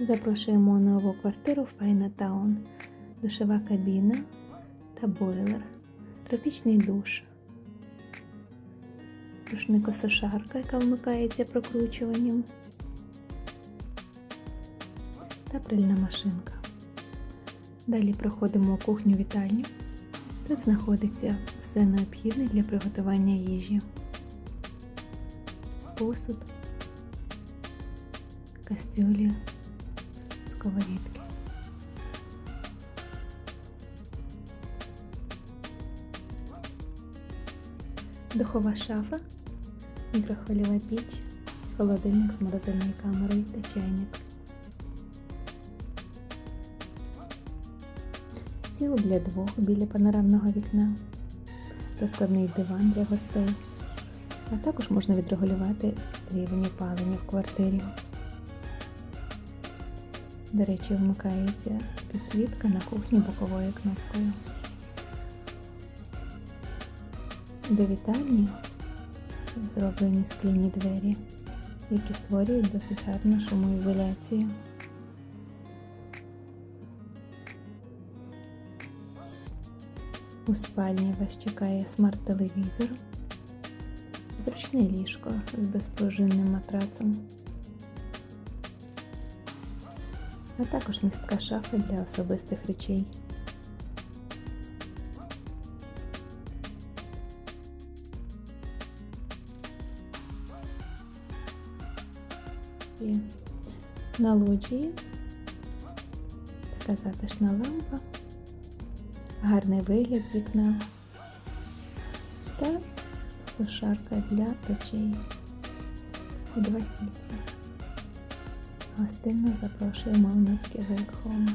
Запрошуємо у нову квартиру Файна Таун, душова кабіна та бойлер, тропічний душ, рушникосушарка, яка вмикається прокручуванням, та прильна машинка. Далі проходимо у кухню вітальню. Тут знаходиться все необхідне для приготування їжі. Посуд, кастрюлі, сковорідки. Духова шафа, мікрохвильова піч, холодильник з морозильною камерою та чайник. Стіл для двох біля панорамного вікна, розкладний диван для гостей, а також можна відрегулювати рівень опалення в квартирі. До речі, вмикається підсвітка на кухні боковою кнопкою. До вітальні зроблені скляні двері, які створюють досить гарну шумоізоляцію. У спальні вас чекає смарт-телевізор, зручне ліжко з безпружинним матрацом, а також містка шафа для особистих речей. І на лоджії така затишна лампа гарний вигляд з вікна та сушарка для печей і два стільця. Гостинно запрошує мав Navigate Home.